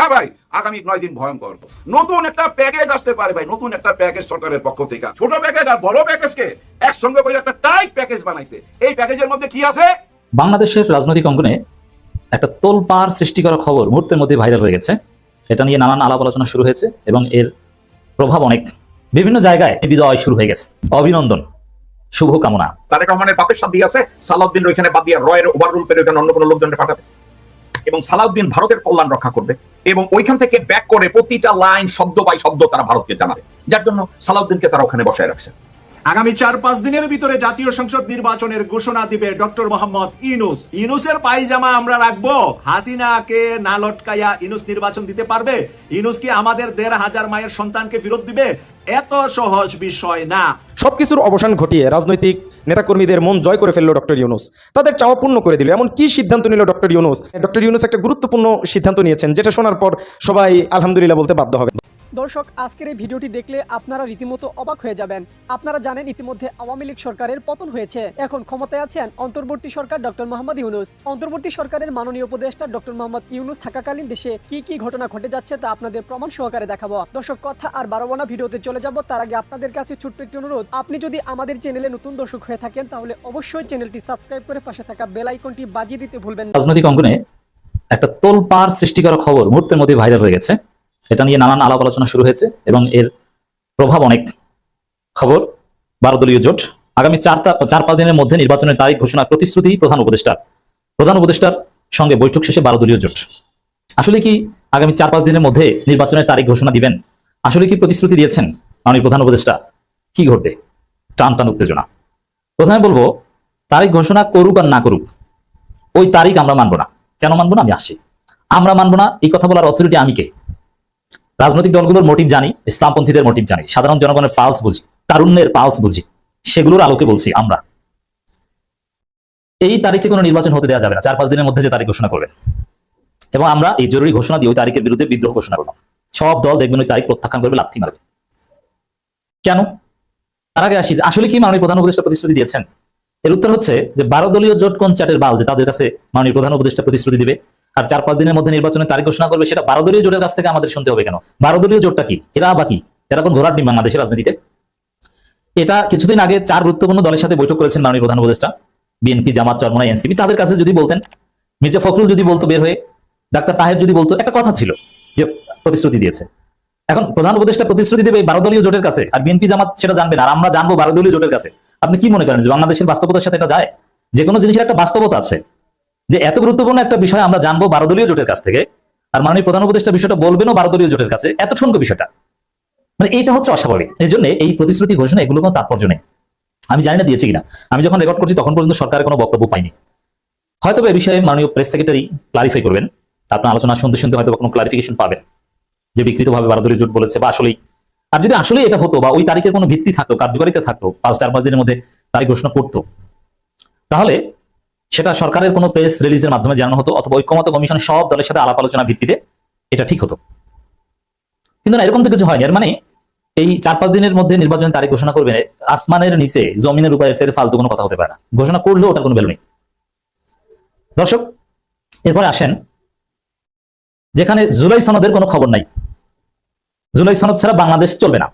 হ্যাঁ ভাই আগামী নয় দিন ভয়ঙ্কর। নতুন একটা প্যাকেজ আসতে পারে ভাই নতুন একটা প্যাকেজ সরকারের পক্ষ থেকে। ছোট প্যাকেজ আর বড় প্যাকেজকে একসঙ্গে করে একটা টাইট প্যাকেজ বানাইছে। এই প্যাকেজের মধ্যে কি আছে? বাংলাদেশের রাজনৈতিক অঙ্গনে একটা তোলপাড় সৃষ্টি করা খবর মুহূর্তের মধ্যে ভাইরাল হয়ে গেছে। এটা নিয়ে নানান আলাপ আলোচনা শুরু হয়েছে এবং এর প্রভাব অনেক। বিভিন্ন জায়গায় বিজয় শুরু হয়ে গেছে। অভিনন্দন। শুভ কামনা তারেক রহমানের বাপের সাথ দিয়ে আছে সালাউদ্দিন ওইখানে বাদ দিয়ে রয়ের ওভাররুল করে ওইখানে অন্য কোনো লোকজনকে পাঠাবে। এবং সালাউদ্দিন ভারতের কল্যাণ রক্ষা করবে এবং ওইখান থেকে ব্যাক করে প্রতিটা লাইন শব্দ বাই শব্দ তারা ভারতকে জানাবে। যার জন্য সালাউদ্দিনকে তারা ওখানে বসায় রাখছে। আগামী চার পাঁচ দিনের ভিতরে জাতীয় সংসদ নির্বাচনের ঘোষণা দিবে ডক্টর মোহাম্মদ ইনুস ইনুসের পায়জামা আমরা রাখব। হাসিনাকে না লটকাইয়া ইনুস নির্বাচন দিতে পারবে? ইনুস কি আমাদের দেড় হাজার মায়ের সন্তানকে ফেরত দিবে? এত সহজ বিষয় না। সবকিছুর অবসান ঘটিয়ে রাজনৈতিক নেতাকর্মীদের মন জয় করে ফেলল ডক্টর ইউনুস। তাদের চাওয়া পূর্ণ করে দিল। এমন কি সিদ্ধান্ত নিল ডক্টর ইউনুস? ডক্টর ইউনুস একটা গুরুত্বপূর্ণ সিদ্ধান্ত নিয়েছেন, যেটা শোনার পর সবাই আলহামদুলিল্লাহ বলতে বাধ্য হবে। দর্শক, আজকের এই ভিডিওটি দেখলে আপনারা রীতিমতো অবাক হয়ে যাবেন। আপনারা জানেন ইতিমধ্যে আওয়ামী লীগ সরকারের পতন হয়েছে। এখন ক্ষমতায় আছেন অন্তর্বর্তী সরকার ডক্টর মোহাম্মদ ইউনুস। অন্তর্বর্তী সরকারের মাননীয় উপদেষ্টা ডক্টর মোহাম্মদ ইউনুস থাকাকালীন দেশে কি কি ঘটনা ঘটে যাচ্ছে তা আপনাদের প্রমাণ সহকারে দেখাবো। দর্শক, কথা আর বারোবানা ভিডিওতে চলে যাব। তার আগে আপনাদের কাছে ছোট্ট একটি অনুরোধ। আপনি যদি আমাদের চ্যানেলে নতুন দর্শক হয়ে থাকেন, তাহলে অবশ্যই চ্যানেলটি সাবস্ক্রাইব করে পাশে থাকা বেল আইকনটি বাজিয়ে দিতে ভুলবেন রাজনৈতিক অঙ্গনে একটা তোলপাড় সৃষ্টি খবর মুহূর্তের মধ্যে ভাইরাল হয়ে গেছে। এটা নিয়ে নানান আলাপ আলোচনা শুরু হয়েছে এবং এর প্রভাব অনেক খবর বারো দলীয় জোট। আগামী চার চার পাঁচ দিনের মধ্যে নির্বাচনের তারিখ, ঘোষণা, প্রতিশ্রুতি প্রধান উপদেষ্টার। প্রধান উপদেষ্টার সঙ্গে বৈঠক শেষে বারো দলীয় জোট। আসলে কি আগামী চার পাঁচ দিনের মধ্যে নির্বাচনের তারিখ ঘোষণা দিবেন? আসলে কি প্রতিশ্রুতি দিয়েছেন মাননীয় প্রধান উপদেষ্টা? কি ঘটবে? টান টান উত্তেজনা। প্রথমে বলব, তারিখ ঘোষণা করুক আর না করুক, ওই তারিখ আমরা মানবো না। কেন মানবো না? আমি আসি। আমরা মানবো না, এই কথা বলার অথরিটি আমি কে? রাজনৈতিক দলগুলোর মোটিভ জানি, ইসলামপন্থীদের মোটিভ জানি, সাধারণ জনগণের পালস বুঝি, তারুণ্যের পালস বুঝি, সেগুলোর আলোকে বলছি আমরা। এই তারিখে কোনো নির্বাচন হতে দেওয়া যাবে না চার পাঁচ দিনের মধ্যে যে তারিখ ঘোষণা করবেন। এবং আমরা এই জরুরি ঘোষণা দিয়ে ওই তারিখের বিরুদ্ধে বিদ্রোহ ঘোষণা করলাম সব দল দেখবেন ওই তারিখ প্রত্যাখ্যান করবে, লাথি মারবে। কেন? তার আগে আসি আসলে কি মাননীয় প্রধান উপদেষ্টা প্রতিশ্রুতি দিয়েছেন? এর উত্তর হচ্ছে যে বারো দলীয় জোট কোন চাটের বাল যে তাদের কাছে মাননীয় প্রধান উপদেষ্টা প্রতিশ্রুতি দিবে? আর চার, পাঁচ দিনের মধ্যে নির্বাচনের তারিখ ঘোষণা করবে, সেটা বারো দলীয় জোটের কাছ থেকে আমাদের শুনতে হবে কেন? বারো দলীয় জোটটা কি? এরা বাকি এরা কোন ডিম বাংলাদেশের রাজনীতিতে? এটা কিছুদিন আগে চার গুরুত্বপূর্ণ দলের সাথে বৈঠক করেছেন মাননীয় প্রধান উপদেষ্টা, বিএনপি, জামাত চরমনা এনসিপি। তাদের কাছে যদি বলতেন, মির্জা ফখরুল যদি বলতো বের হয়ে, ডাক্তার তাহের যদি বলতো, একটা কথা ছিল যে প্রতিশ্রুতি দিয়েছে। এখন প্রধান উপদেষ্টা প্রতিশ্রুতি দেবে বারো দলীয় জোটের কাছে, আর বিএনপি, জামাত সেটা জানবে না, আর আমরা জানব বারো দলীয় জোটের কাছে। আপনি কি মনে করেন যে বাংলাদেশের বাস্তবতার সাথে এটা যায়? যে কোনো জিনিসের একটা বাস্তবতা আছে। যে এত গুরুত্বপূর্ণ একটা বিষয় আমরা জানব বারো দলীয় জোটের কাছ থেকে, আর মাননীয় প্রধান উপদেষ্টা বিষয়টা বলবেনও বারো দলীয় জোটের কাছে এত ঠুনকো বিষয়টা। মানে এইটা হচ্ছে অস্বাভাবিক। এই জন্য এই প্রতিশ্রুতি ঘোষণা এগুলো কোনো তাৎপর্য নেই। আমি জানি না দিয়েছি কিনা। আমি যখন রেকর্ড করছি তখন পর্যন্ত সরকারের কোনো বক্তব্য পাইনি। হয়তো এই বিষয়ে মাননীয় প্রেস সেক্রেটারি ক্লারিফাই করবেন। আপনার আলোচনা শুনতে শুনতে হয়তো কোনো ক্লারিফিকেশন পাবেন যে বিকৃতভাবে বারো দলীয় জোট বলেছে বা আসলেই। আর যদি আসলে এটা হতো বা ওই তারিখের কোনো ভিত্তি থাকতো, কার্যকারিতা থাকতো, পাঁচ চার পাঁচ দিনের মধ্যে তারিখ ঘোষণা করতো, তাহলে সেটা সরকারের কোনো প্রেস রিলিজের মাধ্যমে জানানো হতো অথবা ঐক্যমত কমিশন সব দলের সাথে আলাপ আলোচনা ভিত্তিতে এটা ঠিক হতো। কিন্তু না, এরকম তো কিছু হয়নি। এর মানে এই চার পাঁচ দিনের মধ্যে নির্বাচনের তারিখ ঘোষণা করবেন আসমানের নিচে জমিনের উপরে এর ফালতু কোনো কথা হতে পারে না। ঘোষণা করলেও ওটার কোনো ভ্যালু নেই। দর্শক, এরপরে আসেন। যেখানে জুলাই সনদের কোনো খবর নাই। জুলাই সনদ ছাড়া বাংলাদেশ চলবে না।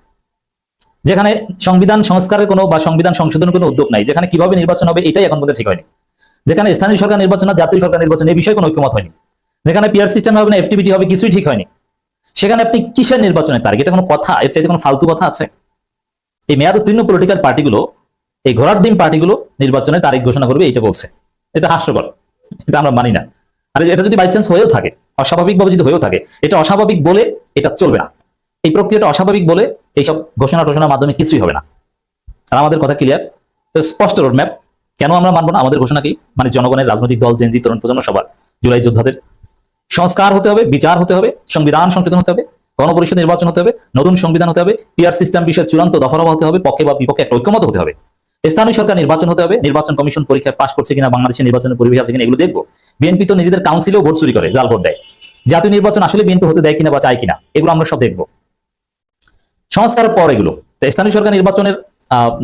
যেখানে সংবিধান সংস্কারের কোনো বা সংবিধান সংশোধনের কোনো উদ্যোগ নাই। যেখানে কীভাবে নির্বাচন হবে, এটাই এখন পর্যন্ত ঠিক হয়নি। যেখানে স্থানীয় সরকার নির্বাচন আর জাতীয় সরকার নির্বাচন এই বিষয়ে কোনো ঐক্যমত হয়নি। যেখানে পিয়ার সিস্টেম হবে না এফটিবিটি হবে, কিছুই ঠিক হয়নি। সেখানে আপনি কিসের নির্বাচনের তারিখ এটা কোনো কথা? এর চাইতে কোনো ফালতু কথা আছে? এই মেয়াদ উত্তীর্ণ পলিটিক্যাল পার্টিগুলো এই ঘোড়ার ডিম পার্টিগুলো নির্বাচনের তারিখ ঘোষণা করবে এটা বলছে। এটা হাস্যকর। এটা আমরা মানি না। আর এটা যদি বাই চান্স হয়েও থাকে, অস্বাভাবিকভাবে যদি হয়েও থাকে, এটা অস্বাভাবিক বলে এটা চলবে না। এই প্রক্রিয়াটা অস্বাভাবিক বলে এইসব ঘোষণা টোষণার মাধ্যমে কিছুই হবে না। আর আমাদের কথা ক্লিয়ার স্পষ্ট রোডম্যাপ কেন আমরা মানবো না? আমাদের ঘোষণা কি? মানে জনগণের রাজনৈতিক দল জেনজি তরুণ প্রজন্ম, সবার। জুলাই যোদ্ধাদের সংস্কার হতে হবে, বিচার হতে হবে, সংবিধান সংশোধন হতে হবে, গণপরিষদ নির্বাচন হতে হবে, নতুন সংবিধান হতে হবে পিআর সিস্টেম বিষয়ে চূড়ান্ত দফারফা হতে হবে, পক্ষে বা বিপক্ষে একটা ঐক্যমত হতে হবে। স্থানীয় সরকার নির্বাচন হতে হবে, নির্বাচন কমিশন পরীক্ষায় পাশ করছে কিনা, বাংলাদেশের নির্বাচনের পরিবেশ আছে কিনা, এগুলো দেখব। বিএনপি তো নিজেদের কাউন্সিলেও ভোট চুরি করে, জাল ভোট দেয়। জাতীয় নির্বাচন আসলে বিএনপি হতে দেয় কিনা বা চায় কিনা, এগুলো আমরা সব দেখব। সংস্কারের পর এগুলো। স্থানীয় সরকার নির্বাচনের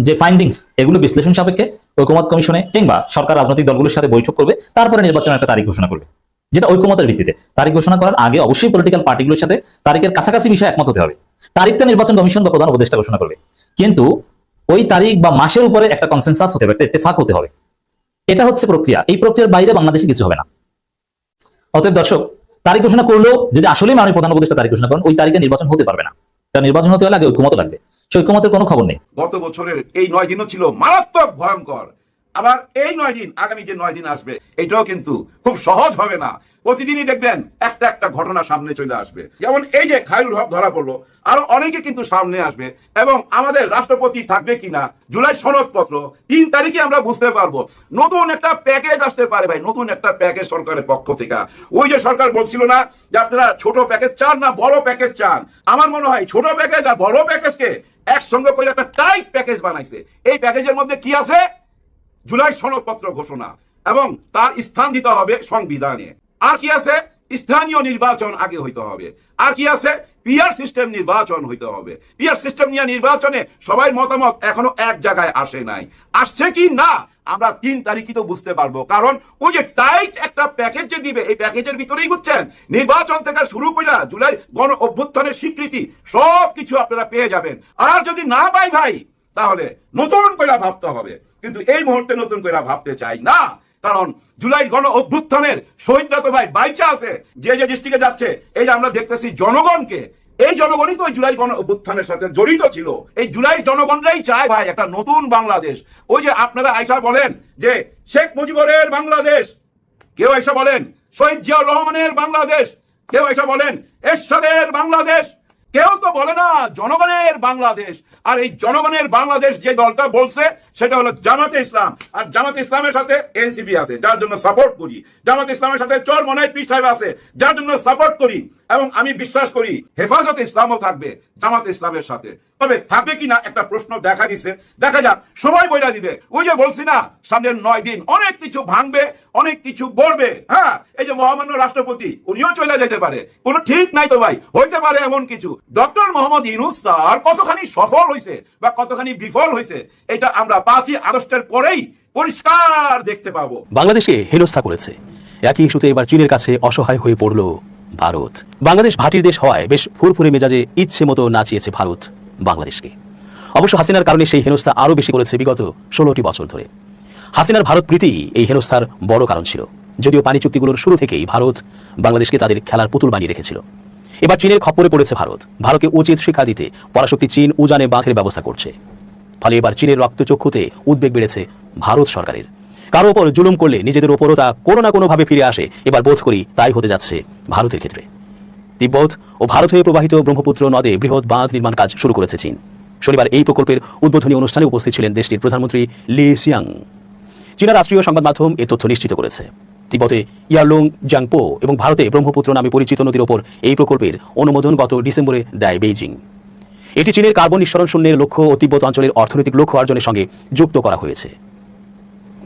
যে ফাইন্ডিংস এগুলো বিশ্লেষণ সাপেক্ষে ঐকমত কমিশনে কিংবা সরকার রাজনৈতিক দলগুলোর সাথে বৈঠক করবে, তারপরে নির্বাচনের একটা তারিখ ঘোষণা করবে। যেটা ঐক্যমতের ভিত্তিতে। তারিখ ঘোষণা করার আগে অবশ্যই পলিটিক্যাল পার্টিগুলোর সাথে তারিখের কাছাকাছি বিষয়ে একমত হতে হবে। তারিখটা নির্বাচন কমিশন বা প্রধান উপদেষ্টা ঘোষণা করবে। কিন্তু ওই তারিখ বা মাসের উপরে একটা কনসেনসাস হতে হবে, একটা ইত্তেফাক হতে হবে। এটা হচ্ছে প্রক্রিয়া। এই প্রক্রিয়ার বাইরে বাংলাদেশে কিছু হবে না। অতএব দর্শক, তারিখ ঘোষণা করলেও যদি আসলেই মাননীয় প্রধান উপদেষ্টা তারিখ ঘোষণা করেন, ওই তারিখে নির্বাচন হতে পারবে না। তার নির্বাচন হতে হলে আগে ঐক্যমত লাগবে। সেই ঐক্যমতের কোনো খবর নেই। গত বছরের এই নয় দিনও ছিল মারাত্মক ভয়ঙ্কর। আবার এই নয় দিন, আগামী যে নয় দিন আসবে, এটাও কিন্তু খুব সহজ হবে না। প্রতিদিনই দেখবেন একটা একটা ঘটনা সামনে চলে আসবে। যেমন এই যে খায়রুল হক ধরা পড়ল, আরও অনেকে কিন্তু সামনে আসবে। এবং আমাদের রাষ্ট্রপতি থাকবে কিনা, জুলাই সনদপত্র তিন তারিখে আমরা বুঝতে পারব। নতুন একটা প্যাকেজ আসতে পারে ভাই, নতুন একটা প্যাকেজ সরকারের পক্ষ থেকে। ওই যে সরকার বলছিল না যে আপনারা ছোট প্যাকেজ চান না, বড় প্যাকেজ চান? আমার মনে হয় ছোট প্যাকেজ আর বড় প্যাকেজকে একসঙ্গে করে একটা টাইট প্যাকেজ বানাইছে। এই প্যাকেজের মধ্যে কি আছে? জুলাই সনদপত্র ঘোষণা এবং তার স্থান দিতে হবে সংবিধানে। আর কি আছে? স্থানীয় নির্বাচন আগে হইতে হবে। আর কি আছে? পিয়ার সিস্টেম নির্বাচন হইতে হবে। পিয়ার সিস্টেম নিয়ে নির্বাচনে সবাই মতামত এখনও এক জায়গায় আসে নাই। আসছে কি না? আমরা তিন তারিখই তো বুঝতে পারব। কারণ ওই যে টাইট একটা প্যাকেজ যে দিবে, এই প্যাকেজের ভিতরেই বুঝছেন? নির্বাচন থেকে শুরু করে জুলাই গণ অভ্যুত্থানের স্বীকৃতি সব কিছু আপনারা পেয়ে যাবেন। আর যদি না পাই ভাই, তাহলে নতুন করে ভাবতে হবে। কিন্তু এই মুহূর্তে নতুন করে ভাবতে চাই না। কারণ জুলাই গণ অভ্যুত্থানের শহীদরা তো ভাই বাইচা আছে। যে যে ডিস্ট্রিক্টে যাচ্ছে, এই যে আমরা দেখতেছি জনগণকে এই জনগণই তো ওই জুলাই গণ সাথে জড়িত ছিল। এই জুলাই জনগণরাই চায়, ভাই, একটা নতুন বাংলাদেশ। ওই যে আপনারা আইসা বলেন যে শেখ মুজিবরের বাংলাদেশ। কেউ আয়সা বলেন, শহীদ জিয়াউর রহমানের বাংলাদেশ। কেউ আয়সা বলেন, এরশাদের বাংলাদেশ। কেউ তো বলে না জনগণের বাংলাদেশ। আর এই জনগণের বাংলাদেশ যে দলটা বলছে, সেটা হলো জামাতে ইসলাম। আর জামাতে ইসলামের সাথে এনসিপি আছে, যার জন্য সাপোর্ট করি। জামাতে ইসলামের সাথে চর মনে পীর সাহেব আছে, যার জন্য সাপোর্ট করি। এবং আমি বিশ্বাস করি হেফাজতে ইসলামও থাকবে জামাতে ইসলামের সাথে। তবে থাকবে কিনা একটা প্রশ্ন দেখা দিছে। দেখা যাক, সময় বইলা দিবে। ওই যে বলছি না, সামনের নয় দিন অনেক কিছু ভাঙবে, অনেক কিছু গড়বে। হ্যাঁ এই যে মহামান্য রাষ্ট্রপতি, উনিও চলে যেতে পারে। কোনো ঠিক নাই তো ভাই, হইতে পারে এমন কিছু। ডক্টর মোহাম্মদ ইনুস স্যার কতখানি সফল হয়েছে বা কতখানি বিফল হয়েছে এটা আমরা পাঁচই আগস্টের পরেই পরিষ্কার দেখতে পাবো। বাংলাদেশে হেনস্থা করেছে। একই ইস্যুতে এবার চীনের কাছে অসহায় হয়ে পড়ল ভারত। বাংলাদেশ ভাটির দেশ হওয়ায় বেশ ফুরফুরে মেজাজে ইচ্ছে মতো নাচিয়েছে ভারত। বাংলাদেশকে। অবশ্য হাসিনার কারণে সেই হেনস্থা আরও বেশি করেছে বিগত ষোলোটি বছর ধরে। হাসিনার ভারত প্রীতি এই হেনস্থার বড় কারণ ছিল, যদিও পানি চুক্তিগুলোর শুরু থেকেই ভারত বাংলাদেশকে তাদের খেলার পুতুল বানিয়ে রেখেছিল। এবার চীনের খপ্পরে পড়েছে ভারত। ভারতকে উচিত শিক্ষা দিতে পরাশক্তি চীন উজানে বাঁধের ব্যবস্থা করছে। ফলে এবার চীনের রক্তচক্ষুতে উদ্বেগ বেড়েছে ভারত সরকারের। কারও ওপর জুলুম করলে নিজেদের ওপরও তা কোনো না কোনোভাবে ফিরে আসে, এবার বোধ করি তাই হতে যাচ্ছে ভারতের ক্ষেত্রে। তিব্বত ও ভারত হয়ে প্রবাহিত ব্রহ্মপুত্র নদে বৃহৎ বাঁধ নির্মাণ কাজ শুরু করেছে চীন। শনিবার এই প্রকল্পের উদ্বোধনী অনুষ্ঠানে উপস্থিত ছিলেন দেশটির প্রধানমন্ত্রী লি সিয়াং চীনা রাষ্ট্রীয় সংবাদ মাধ্যম এ তথ্য নিশ্চিত করেছে। তিব্বতে ইয়ারলুং, জাংপো এবং ভারতে ব্রহ্মপুত্র নামে পরিচিত নদীর ওপর এই প্রকল্পের অনুমোদন গত ডিসেম্বরে দেয় বেইজিং। এটি চীনের কার্বন নিঃসরণ শূন্যের লক্ষ্য ও তিব্বত অঞ্চলের অর্থনৈতিক লক্ষ্য অর্জনের সঙ্গে যুক্ত করা হয়েছে।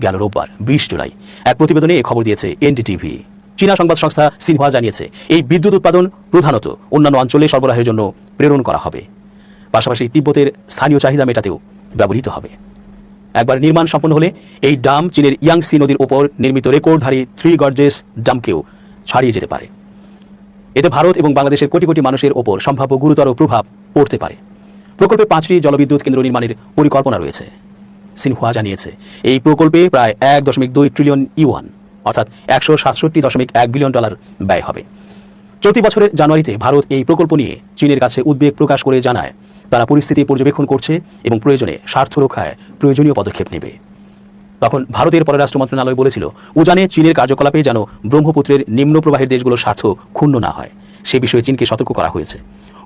গেল রোববার, বিশ জুলাই, এক প্রতিবেদনে এ খবর দিয়েছে এনডিটিভি। চীনা সংবাদ সংস্থা সিনহুয়া জানিয়েছে, এই বিদ্যুৎ উৎপাদন প্রধানত অন্যান্য অঞ্চলে সরবরাহের জন্য প্রেরণ করা হবে। পাশাপাশি তিব্বতের স্থানীয় চাহিদা মেটাতেও ব্যবহৃত হবে। একবার নির্মাণ সম্পন্ন হলে এই ডাম চীনের ইয়াংসি নদীর ওপর নির্মিত রেকর্ডধারী থ্রি গর্জেস ডামকেও ছাড়িয়ে যেতে পারে। এতে ভারত এবং বাংলাদেশের কোটি কোটি মানুষের ওপর সম্ভাব্য গুরুতর প্রভাব পড়তে পারে। প্রকল্পে পাঁচটি জলবিদ্যুৎ কেন্দ্র নির্মাণের পরিকল্পনা রয়েছে। সিনহুয়া জানিয়েছে, এই প্রকল্পে প্রায় এক দশমিক দুই ট্রিলিয়ন ইউয়ান অর্থাৎ একশো সাতষট্টি দশমিক এক বিলিয়ন ডলার ব্যয় হবে। চলতি বছরের জানুয়ারিতে ভারত এই প্রকল্প নিয়ে চীনের কাছে উদ্বেগ প্রকাশ করে জানায়। তারা পরিস্থিতি পর্যবেক্ষণ করছে এবং প্রয়োজনে স্বার্থ রক্ষায় প্রয়োজনীয় পদক্ষেপ নেবে। তখন ভারতের পররাষ্ট্র মন্ত্রণালয় বলেছিল, উজানে চীনের কার্যকলাপে যেন ব্রহ্মপুত্রের নিম্ন প্রবাহের দেশগুলোর স্বার্থ ক্ষুণ্ণ না হয়। সে বিষয়ে চীনকে সতর্ক করা হয়েছে।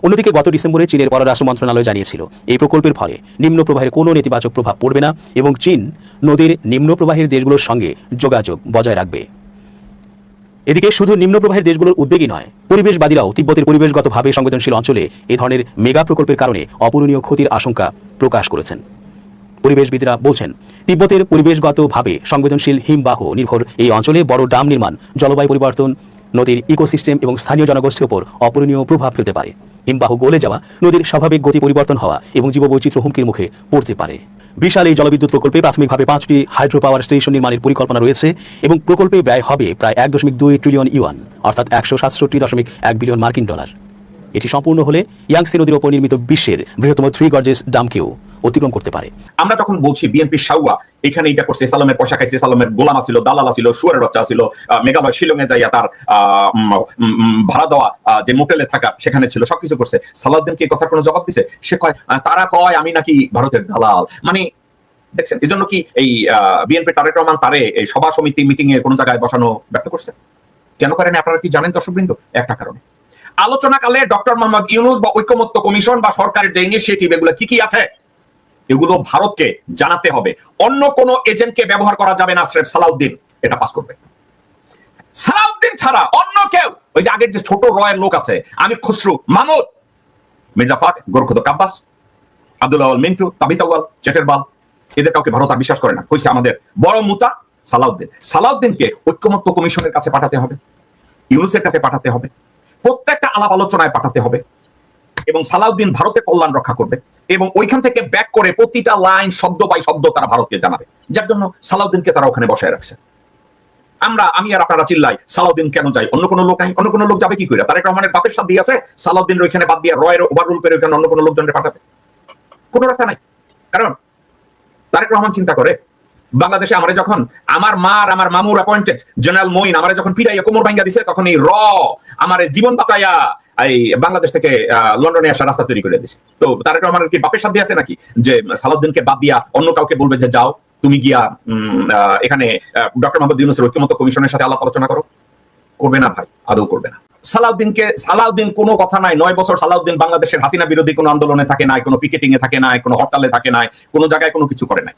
অন্যদিকে গত ডিসেম্বরে চীনের পররাষ্ট্র মন্ত্রণালয় জানিয়েছিল, এই প্রকল্পের ফলে নিম্ন প্রবাহের কোনো নেতিবাচক প্রভাব পড়বে না এবং চীন নদীর নিম্ন প্রবাহের দেশগুলোর সঙ্গে যোগাযোগ বজায় রাখবে। এদিকে শুধু নিম্ন প্রবাহের দেশগুলোর উদ্বেগই নয়, পরিবেশবাদীরাও তিব্বতের পরিবেশগতভাবে সংবেদনশীল অঞ্চলে এ ধরনের মেগা প্রকল্পের কারণে অপূরণীয় ক্ষতির আশঙ্কা প্রকাশ করেছেন। পরিবেশবিদরা বলছেন, তিব্বতের পরিবেশগতভাবে সংবেদনশীল হিমবাহ নির্ভর এই অঞ্চলে বড় ডাম নির্মাণ, জলবায়ু পরিবর্তন, নদীর ইকোসিস্টেম এবং স্থানীয় জনগোষ্ঠীর উপর অপূরণীয় প্রভাব ফেলতে পারে। হিমবাহ গলে যাওয়া, নদীর স্বাভাবিক গতি পরিবর্তন হওয়া এবং জীববৈচিত্র্য হুমকির মুখে পড়তে পারে। বিশাল এই জলবিদ্যুৎ প্রকল্পে প্রাথমিকভাবে পাঁচটি হাইড্রো পাওয়ার স্টেশন নির্মাণের পরিকল্পনা রয়েছে এবং প্রকল্পে ব্যয় হবে প্রায় এক দশমিক দুই ট্রিলিয়ন ইউয়ান, অর্থাৎ একশো সাতষট্টি দশমিক এক বিলিয়ন মার্কিন ডলার। এটি সম্পূর্ণ হলে ইয়াংসি নদীর ওপর নির্মিত বিশ্বের বৃহত্তম থ্রি গর্জেস ডামকেও অতিক্রম করতে পারে। আমরা তখন বলছি বিএনপি সাউয়া এখানে এটা করছে, সালামের পয়সা খাইছে সালামের গোলামা ছিল দালালা ছিল সুয়ারের বাচ্চা ছিল মেঘালয়, শিলংয়ে যাইয়া তার ভাড়া দেওয়া যে মোটেলে থাকা সেখানে ছিল, সবকিছু করছে। সালাউদ্দিনকে এই কথার কোনো জবাব দিছে? সে কয় তারা কয়, আমি নাকি ভারতের দালাল। মানে দেখছেন এই জন্য কি এই বিএনপি তারেক রহমান তারে এই সভা সমিতি মিটিং এ কোনো জায়গায় বসানো ব্যর্থ করছে? কেন করেন? আপনারা কি জানেন, দর্শকবৃন্দ? একটা কারণে। আলোচনাকালে ডক্টর মোহাম্মদ ইউনুস বা ঐক্যমত্য কমিশন বা সরকারের যে ইনিশিয়েটিভ এগুলো কি কি আছে? এগুলো ভারতকে জানাতে হবে। অন্য কোন এজেন্টকে ব্যবহার করা যাবে না, স্রেফ সালাউদ্দিন। এটা পাস করবে। সালাউদ্দিন ছাড়া অন্য কেউ ওই যে আগের যে ছোট রয়ের লোক আছে আমি খুসরু, মামুদ। মির্জা ফাক গোরখদ কাব্বাস, আব্দুল আওয়াল মিন্টু তাবিতাওয়াল চেটেরবাল এদের কাউকে ভারত আর বিশ্বাস করে না। কইছে আমাদের বড় মুতা সালাউদ্দিন। সালাউদ্দিনকে ঐক্যমত্য কমিশনের কাছে পাঠাতে হবে, ইউনুসের কাছে পাঠাতে হবে, প্রত্যেকটা আলাপ আলোচনায় পাঠাতে হবে। এবং সালাউদ্দিন ভারতের কল্যাণ রক্ষা করবে এবং ওইখান থেকে ব্যাক করে প্রতিটা লাইন শব্দ বাই শব্দ তারা ভারতকে জানাবে। যার জন্য সালাউদ্দিনকে তারা ওখানে বসায় রাখছে। আমরা, আমি আর আপনারা চিল্লাই সালাউদ্দিন কেন যাই অন্য কোনো লোক নাই অন্য কোনো লোক যাবে কি করে তারেক রহমানের বাপের সাথে আছে সালাউদ্দিন ওইখানে বাদ দিয়ে রয়ের ওভাররুল করে ওইখানে অন্য কোনো লোকজনকে পাঠাবে। কোনো রাস্তা নাই। কারণ তারেক রহমান চিন্তা করে, বাংলাদেশে আমরা যখন আমার মা আর আমার মামুর অ্যাপয়েন্টেড জেনারেল মইন আমরা যখন ফিরাইয়া কোমর ভাঙ্গা দিছে, তখন এই র আমার জীবন বাঁচাইয়া এই বাংলাদেশ থেকে লন্ডনে আসা রাস্তা তৈরি করে দিছে তো তারেক রহমানের কি বাপের সাথে আছে নাকি? যে সালাউদ্দিনকে বাদ দিয়া অন্য কাউকে বলবে যে যাও, তুমি গিয়া এখানে ডক্টর মোহাম্মদ ইউনুসের ঐক্যমত কমিশনের সাথে আলাপ আলোচনা করো। করবে না ভাই, আদৌ করবে না। সালাউদ্দিনকে, সালাউদ্দিন কোনো কথা নাই, নয় বছর সালাউদ্দিন বাংলাদেশের হাসিনা বিরোধী কোনো আন্দোলনে থাকে নাই, কোনো পিকেটিং এ থাকে নাই, কোনো হরতালে থাকে নাই, কোনো জায়গায় কোনো কিছু করে নাই।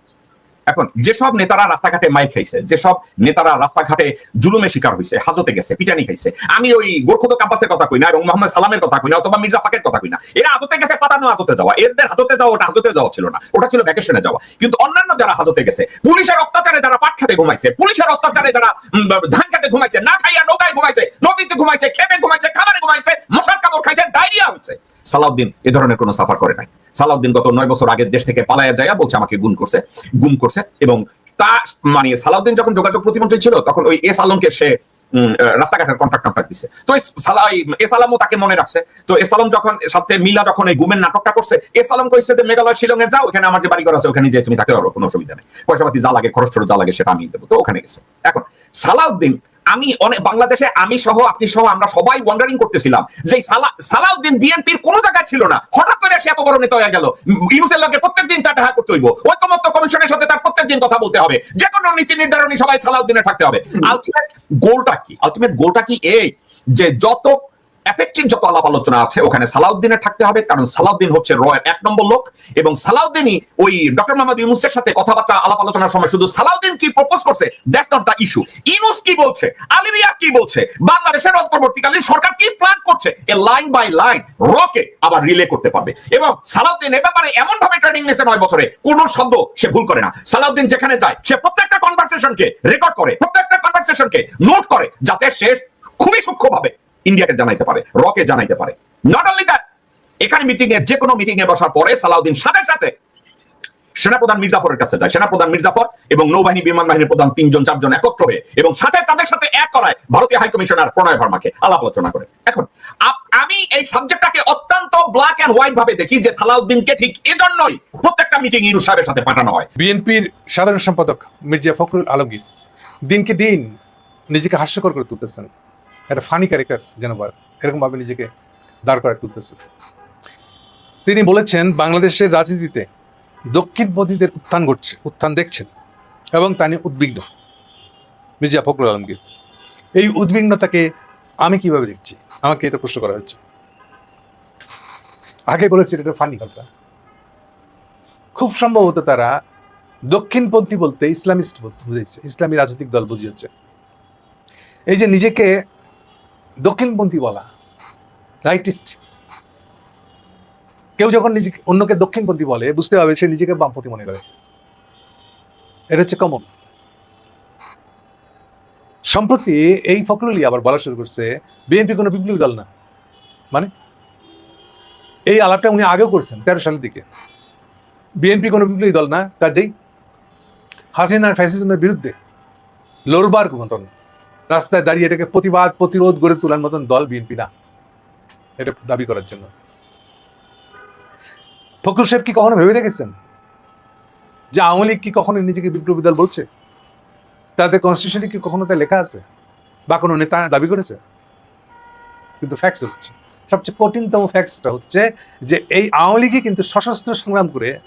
এখন যেসব নেতারা রাস্তাঘাটে মাইক খাইছে, যেসব নেতারা রাস্তাঘাটে জুলুমে শিকার হয়েছে হাজতে গেছে, পিটানি খাইছে, আমি ওই গোরখত কাব্বাসের কথা কই না, এবং মোহাম্মদ সালামের কথা কই না, অথবা মির্জা ফাকের কথা কই না, এরা হাজতে গেছে, পাতানো হাজতে যাওয়া, এদের হাজতে যাওয়া, ওটা হাজতে যাওয়া ছিল না, ওটা ছিল ভ্যাকেশনে যাওয়া, কিন্তু অন্যান্য যারা হাজতে গেছে, পুলিশের অত্যাচারে যারা পাট খাতে ঘুমাইছে, পুলিশের অত্যাচারে যারা ধান খেতে ঘুমাইছে, না খাইয়া নৌকায় ঘুমাইছে, নদীতে ঘুমাইছে, খেতে ঘুমাইছে, খাবারে ঘুমাইছে, মশার কামড় খাইছে, ডায়রিয়া হয়েছে সালাউদ্দিন এ ধরনের কোনো সাফার করে নাই। সালাউদ্দিন গত নয় বছর আগের দেশ থেকে পালায়া যায় বলছে, আমাকে গুম করছে। গুম করছে এবং তা মানে সালাউদ্দিন যখন যোগাযোগ প্রতিমন্ত্রী ছিল, তখন ওই এস আলমকে সে রাস্তাঘাটের কন্ট্রাক্ট দিছে। তো এস আলমও তাকে মনে রাখছে। তো এস আলম যখন সাথে মিলা যখন এই গুমের নাটকটা করছে, এস আলম কইছে যে, মেঘালয় শিলংয়ে যাও ওখানে আমার যে বাড়িঘর আছে, ওখানে যে তুমি পারো কোনো অসুবিধা নেই। পয়সা পাতি যা লাগে, খরচ টরচ যা লাগে, সেটা আমি দেবো। তো ওখানে গেছে। এখন সালাউদ্দিন আমি অনেক বাংলাদেশে আমি সহ আপনি সহ আমরা সবাই ওয়ান্ডারিং করতেছিলাম যে সালা সালাউদ্দিন বিএনপির কোন জায়গায় ছিল না। হঠাৎ করে সে এত বড় নেতা হয়ে গেল। ইউনুসের প্রত্যেক প্রত্যেকদিন তার দেখা করতে হইব। ঐক্যমত্য কমিশনের সাথে তার প্রত্যেক দিন কথা বলতে হবে। যে কোনো নীতি নির্ধারণী সবাই সালাউদ্দিনে থাকতে হবে। আলটিমেট গোলটা কি? আলটিমেট গোলটা কি এই? যে যত এফেক্টিভ যত আলাপ আলোচনা আছে, ওখানে সালাউদ্দিনের থাকতে হবে, কারণ সালাউদ্দিন হচ্ছে রয়ের এক নম্বর লোক, এবং সালাউদ্দিনই ওই ডক্টর মোহাম্মদ ইউনুসের সাথে কথাবার্তা, আলাপ আলোচনার সময় শুধু সালাউদ্দিন কি প্রপোজ করছে? That's not the issue Yunus কি বলছে? আলিরিয়াস কি বলছে? বাংলাদেশের অন্তর্বর্তীকালীন সরকার কি প্ল্যান করছে? এ লাইন বাই লাইন রকে আবার রিলে করতে পারবে। এবং সালাউদ্দিন এ ব্যাপারে এমন ভাবে ট্রেনিং নিয়েছে নয় বছরে, কোন শব্দ সে ভুল করে না। সালাউদ্দিন যেখানে যায়, সে প্রত্যেকটা কনভারসেশনকে রেকর্ড করে, প্রত্যেকটা কনভারসেশনকে নোট করে, যাতে সে খুবই সূক্ষ্মভাবে ইন্ডিয়াকে জানাইতে পারে, রকে জানাইতে পারে। নট অনলি দ্যাট এখানে মিটিং এ যে কোনো মিটিং এ বসার পরে সালাউদ্দিন সাথে সাথে সেনাপ্রধান মির্জাফরের কাছে যায়। সেনাপ্রধান মির্জাফর এবং নৌবাহিনী, বিমান বাহিনীর প্রধান তিনজন, চারজন একত্র হয়ে এবং সাথে তাদের সাথে এক করায় ভারতীয় হাই কমিশনার প্রণয় ভার্মাকে আলাপ আলোচনা করে। এখন আমি এই সাবজেক্টটাকে অত্যন্ত ব্ল্যাক এন্ড হোয়াইট ভাবে দেখি যে সালাউদ্দিনকে ঠিক এজন্যই প্রত্যেকটা মিটিং ইউনুস সাহেবের সাথে পাঠানো হয়। বিএনপির সাধারণ সম্পাদক মির্জা ফখরুল আলমগীর দিনকে দিন নিজেকে হাস্যকর করে তুলতেছেন। একটা ফানি ক্যারেক্টার যেন এরকমভাবে নিজেকে দাঁড় করে তুলতেছেন তিনি বলেছেন, বাংলাদেশের রাজনীতিতে দক্ষিণপন্থীদের উত্থান ঘটছে, উত্থান দেখছেন এবং তা নিয়ে উদ্বিগ্ন মির্জা ফখরুল আলমগীর। এই উদ্বিগ্নতাকে আমি কীভাবে দেখছি? আমাকে এটা প্রশ্ন করা হচ্ছে। আগে বলেছি এটা ফানি কথা। খুব সম্ভবত তারা দক্ষিণপন্থী বলতে ইসলামিস্ট বুঝেছে ইসলামী রাজনৈতিক দল বুঝিয়েছে। এই যে নিজেকে দক্ষিণপন্থী বলা রাইটিস্ট কেউ যখন নিজেকে, অন্যকে দক্ষিণপন্থী বলে, বুঝতে হবে সে নিজেকে বামপন্থী মনে করে। এটা হচ্ছে কমন সম্প্রতি এই ফখরুলই আবার বলা শুরু করছে বিএনপি কোনো বিপ্লবী দল না। মানে? এই আলাপটা উনি আগেও করছেন, তেরো সালের দিকে। বিএনপি কোনো বিপ্লবী দল না কাজেই হাসিনার ফ্যাসিজমের বিরুদ্ধে লড়বার মতন রাস্তায় দাঁড়িয়ে এটাকে প্রতিবাদ, প্রতিরোধ গড়ে তোলার মতন দল বিএনপি না। এটা দাবি করার জন্য। ফখরুল সাহেব কি কখনো ভেবে দেখেছেন? যে আওয়ামী লীগ কি কখনো নিজেকে বিপ্লবী দল বলছে? তাদের কনস্টিটিউশনে কি কখনো তা লেখা আছে? বা কোনো নেতা দাবি করেছে? কিন্তু ফ্যাক্স হচ্ছে। সবচেয়ে কঠিনতম ফ্যাক্সটা হচ্ছে যে এই আওয়ামী লীগই কিন্তু সশস্ত্র সংগ্রাম করে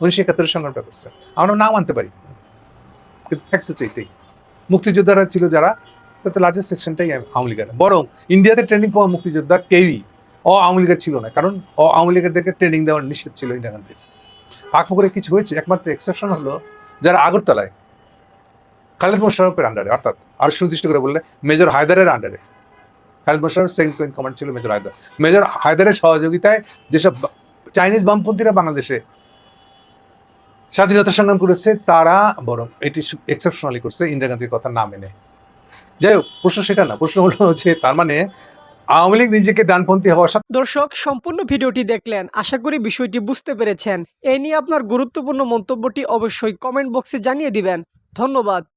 উনিশশো একাত্তরের সংগ্রামটা করছে। আমরা নাম আনতে পারি। কিন্তু ফ্যাক্টস হচ্ছে এটাই। মুক্তিযোদ্ধারা ছিল যারা তাতে লার্জেস্ট সেকশনটাই আওয়ামী লীগের। বরং ইন্ডিয়াতে ট্রেনিং পাওয়া মুক্তিযোদ্ধা কেউই অ আওয়ামী লীগের ছিল না। কারণ অ আওয়ামী লীগেরদেরকে ট্রেনিং দেওয়ার নিষেধ ছিল ইন্দিরা গান্ধীর। ফাঁক করে কিছু হয়েছে, একমাত্র এক্সেপশন হলো যারা আগরতলায় খালেদ মোশারফের আন্ডারে অর্থাৎ আরও সুনির্দিষ্ট করে বললে মেজর হায়দারের আন্ডারে Khaled Musharraf second in command ছিল মেজর হায়দার। মেজর হায়দারের সহযোগিতায় যেসব চাইনিজ বামপন্থীরা বাংলাদেশে স্বাধীনতা সংগ্রাম করেছে, তারা বরং এটি এক্সেপশনালি করছে, ইন্দিরা গান্ধীর কথা না মেনে। যাই হোক, প্রশ্ন সেটা না, প্রশ্ন হলো যে তার মানে আওয়ামী লীগ নিজেকে ডানপন্থী হওয়ার সাথে দর্শক, সম্পূর্ণ ভিডিওটি দেখলেন। আশা করি বিষয়টি বুঝতে পেরেছেন। এ নিয়ে আপনার গুরুত্বপূর্ণ মন্তব্যটি অবশ্যই কমেন্ট বক্সে জানিয়ে দিবেন। ধন্যবাদ।